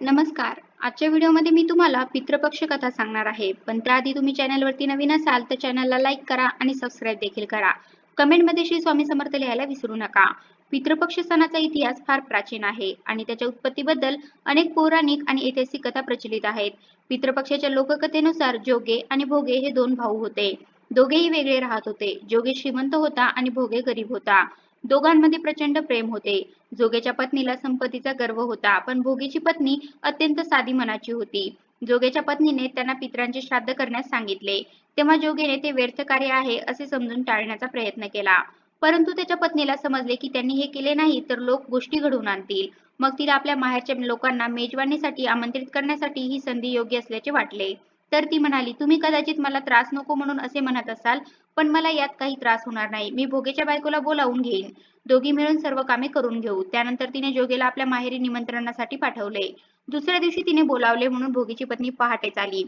नमस्कार. आजच्या व्हिडिओमध्ये मी तुम्हाला पितृपक्ष कथा सांगणार आहे. पण त्याआधी तुम्ही चॅनलवरती नवीन असाल तर चॅनलला लाईक करा आणि सबस्क्राईब देखील करा. कमेंटमध्ये श्री स्वामी समर्थ लिहायला विसरू नका. पितृपक्ष सणाचा इतिहास फार प्राचीन आहे आणि त्याच्या उत्पत्तीबद्दल अनेक पौराणिक आणि ऐतिहासिक कथा प्रचलित आहेत. पितृपक्षाच्या लोककथेनुसार जोगे आणि भोगे हे दोन भाऊ होते. दोघेही वेगळे राहत होते. जोगे श्रीमंत होता आणि भोगे गरीब होता. दोघांमध्ये प्रचंड प्रेम होते. जोगेच्या पत्नीला संपत्तीचा गर्व होता पण भोगीची पत्नी अत्यंत साधी मनाची होती. जोगेच्या पत्नीने त्यांना पित्रांचे श्राद्ध करण्यास सांगितले. तेव्हा जोगेने ते व्यर्थ कार्य आहे असे समजून टाळण्याचा प्रयत्न केला. परंतु त्याच्या पत्नीला समजले की त्यांनी हे केले नाही तर लोक गोष्टी घडवून आणतील. मग तिला आपल्या माहेरच्या लोकांना मेजवानीसाठी आमंत्रित करण्यासाठी ही संधी योग्य असल्याचे वाटले. तर ती म्हणाली तुम्ही कदाचित मला त्रास नको म्हणून असे म्हणत असाल पण मला यात काही त्रास होणार नाही. मी भोगेच्या बायकोला बोलावून घेईन. दोघी मिळून सर्व कामे करून घेऊ. त्यानंतर तिने जोगेला आपल्या माहेरी निमंत्रणासाठी पाठवले. दुसऱ्या दिवशी तिने बोलावले म्हणून भोगीची पत्नी पहाटेच आली.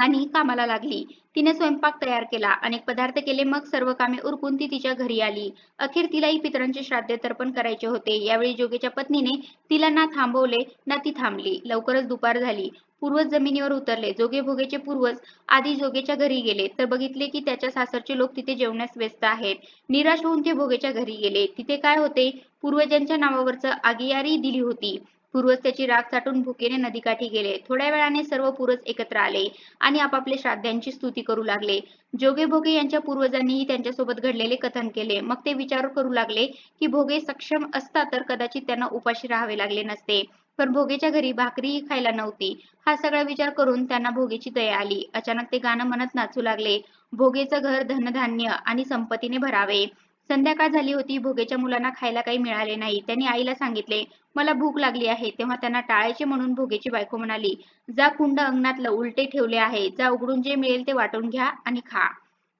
आणि कामाला लागली. तिने स्वयंपाक तयार केला. अनेक पदार्थ केले. मग सर्व कामे उरकून ती तिच्या घरी आली. अखेर तिलाही पितरांचे श्राद्ध तर्पण करायचे होते. यावेळी जोगेच्या पत्नीने तिला ना थांबवले ना ती थांबली. लवकरच दुपार झाली. पूर्वज जमिनीवर उतरले. जोगे भोगेचे पूर्वज आधी जोगेच्या घरी गेले. तर बघितले की त्याच्या सासरचे लोक तिथे जेवण्यास व्यस्त आहेत. निराश होऊन ते भोगेच्या घरी गेले. तिथे काय होते? पूर्वजांच्या नावावरच आगियारी दिली होती. पूर्वज त्याची राग साठून भुकेने नदीकाठी गेले. थोड्या वेळाने सर्व पूर्वज एकत्र आले आणि आपापले श्राद्धांची स्तुती करू लागले. जोगे भोगे यांच्या पूर्वजांनीही त्यांच्यासोबत घडलेले कथन केले. मग ते विचार करू लागले की भोगे सक्षम असता तर कदाचित त्यांना उपाशी राहावे लागले नसते. पण भोगेच्या घरी भाकरीही खायला नव्हती. हा सगळा विचार करून त्यांना भोगेची दया आली. अचानक ते गाणं म्हणत नाचू लागले. भोगेचं घर धनधान्य आणि संपत्तीने भरावे. संध्याकाळ झाली होती भोगेच्या मुलांना खायला काही मिळाले नाही. त्यांनी आईला सांगितले मला भूक लागली आहे. तेव्हा त्यांना टाळायचे म्हणून भोगेची बायको म्हणाली जा कुंड अंगणातलं उलटे ठेवले आहे. जा उघडून जे मिळेल ते वाटून घ्या आणि खा.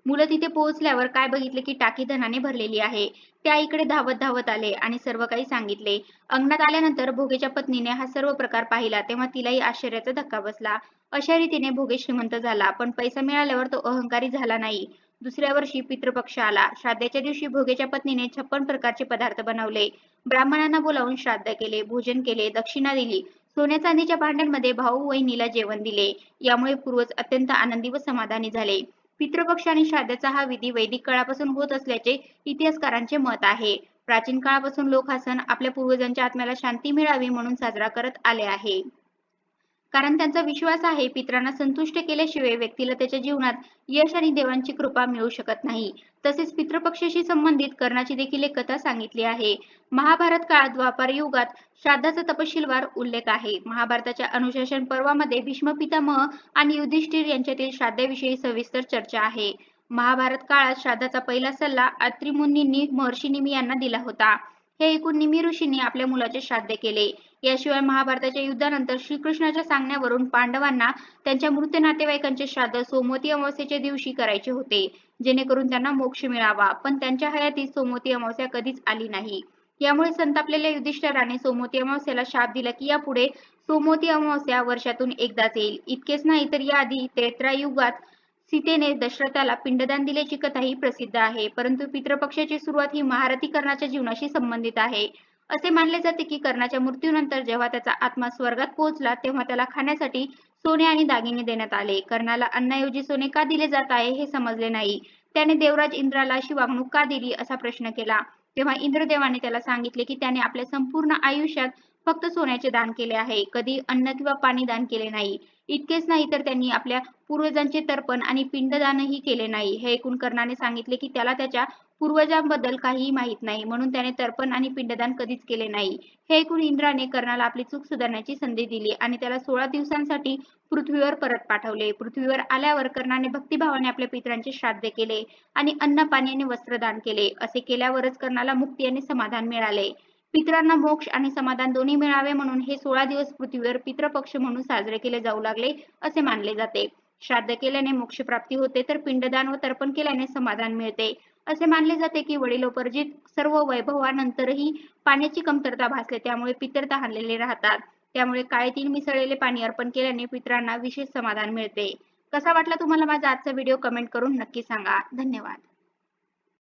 मुलं तिथे पोहोचल्यावर काय बघितले की टाकी धनाने भरलेली आहे. त्या इकडे धावत धावत आले आणि सर्व काही सांगितले. अंगणात आल्यानंतर भोगेच्या पत्नीने हा सर्व प्रकार पाहिला. तेव्हा तिलाही आश्चर्याचा धक्का बसला. अशा रीतीने भोगे श्रीमंत झाला पण पैसा मिळाल्यावर तो अहंकारी झाला नाही. दुसऱ्या वर्षी पितृपक्ष आला श्राद्धाच्या दिवशी भोगेच्या पत्नीने छप्पन प्रकारचे पदार्थ बनवले. ब्राह्मणांना बोलावून श्राद्ध केले भोजन केले दक्षिणा दिली. सोन्या चांदीच्या भांड्यांमध्ये भाऊ वहिनीला जेवण दिले. यामुळे पूर्वज अत्यंत आनंदी व समाधानी झाले. पितृपक्ष आणि श्राद्धाचा हा विधी वैदिक काळापासून होत असल्याचे इतिहासकारांचे मत आहे. प्राचीन काळापासून लोक हा सण आपल्या पूर्वजांच्या आत्म्याला शांती मिळावी म्हणून साजरा करत आले आहे. कारण त्यांचा विश्वास आहे पित्रांना संतुष्ट केल्याशिवाय व्यक्तीला त्याच्या जीवनात यश आणि देवांची कृपा मिळू शकत नाही. तसेच पितृपक्षाशी संबंधित कर्णाची देखील एक कथा सांगितली आहे. महाभारत काळात द्वापार युगात श्राद्धाचा तपशीलवार उल्लेख आहे. महाभारताच्या अनुशासन पर्वामध्ये भीष्म पितामह आणि युधिष्ठिर यांच्यातील श्राद्धाविषयी सविस्तर चर्चा आहे. महाभारत काळात श्राद्धाचा पहिला सल्ला अत्रिमुनींनी महर्षी निमी यांना दिला होता. हे ऐकून निमी ऋषींनी आपल्या मुलाचे श्राद्ध केले. याशिवाय महाभारताच्या युद्धानंतर श्रीकृष्णाच्या सांगण्यावरून पांडवांना त्यांच्या मृत नातेवाईकांचे श्राद्ध सोमवती अमावस्येच्या दिवशी करायचे होते. जेणेकरून त्यांना मोक्ष मिळावा. पण त्यांच्या हयातीत सोमवती अमावस्या कधीच आली नाही. यामुळे संतापलेल्या युधिष्ठराने सोमवती अमावस्याला शाप दिला की यापुढे सोमवती अमावस्या वर्षातून एकदाच येईल. इतकेच नाही तर याआधी युगात सीतेने दशरथाला पिंडदान दिल्याची कथाही प्रसिद्ध आहे. परंतु पितृपक्षाची सुरुवात ही महारथी कर्णाच्या जीवनाशी संबंधित आहे. असे मानले जाते की कर्णाच्या मृत्यूनंतर जेव्हा त्याचा आत्मा स्वर्गात पोहोचला तेव्हा त्याला खाण्यासाठी सोने आणि दागिने देण्यात आले. कर्णाला अन्नाऐवजी सोने का दिले जात आहे हे समजले नाही. त्याने देवराज इंद्राला अशी वागणूक का दिली असा प्रश्न केला. तेव्हा इंद्रदेवाने त्याला सांगितले की त्याने आपल्या संपूर्ण आयुष्यात फक्त सोन्याचे दान केले आहे. कधी अन्न किंवा पाणी दान केले नाही. इतकेच नाही तर त्यांनी आपल्या पूर्वजांचे तर्पण आणि पिंडदानही केले नाही. हे ऐकून कर्णाने सांगितले की त्याला त्याच्या पूर्वजांबद्दल काहीही माहीत नाही म्हणून त्याने तर्पण आणि पिंडदान कधीच केले नाही. हे ऐकून इंद्राने कर्णाला आपली चूक सुधारण्याची संधी दिली आणि त्याला सोळा दिवसांसाठी पृथ्वीवर परत पाठवले. पृथ्वीवर आल्यावर कर्णाने भक्तिभावाने आपल्या पित्रांचे श्राद्ध केले आणि अन्न पाणी आणि वस्त्रदान केले. असे केल्यावरच कर्णाला मुक्ती आणि समाधान मिळाले. पितरांना मोक्ष आणि समाधान दोन्ही मिळावे म्हणून हे सोळा दिवस पृथ्वीवर पितृपक्ष म्हणून साजरे केले जाऊ लागले असे मानले जाते. श्राद्ध केल्याने मोक्ष प्राप्ती होते तर पिंडदान व तर्पण केल्याने समाधान मिळते. असे मानले जाते की वडिलोपर्जित सर्व वैभवानंतरही पाण्याची कमतरता भासते त्यामुळे पितर तहानलेले राहतात. त्यामुळे काळेतील मिसळलेले पाणी अर्पण केल्याने पितरांना विशेष समाधान मिळते. कसा वाटला तुम्हाला माझा आजचा व्हिडिओ? कमेंट करून नक्की सांगा. धन्यवाद.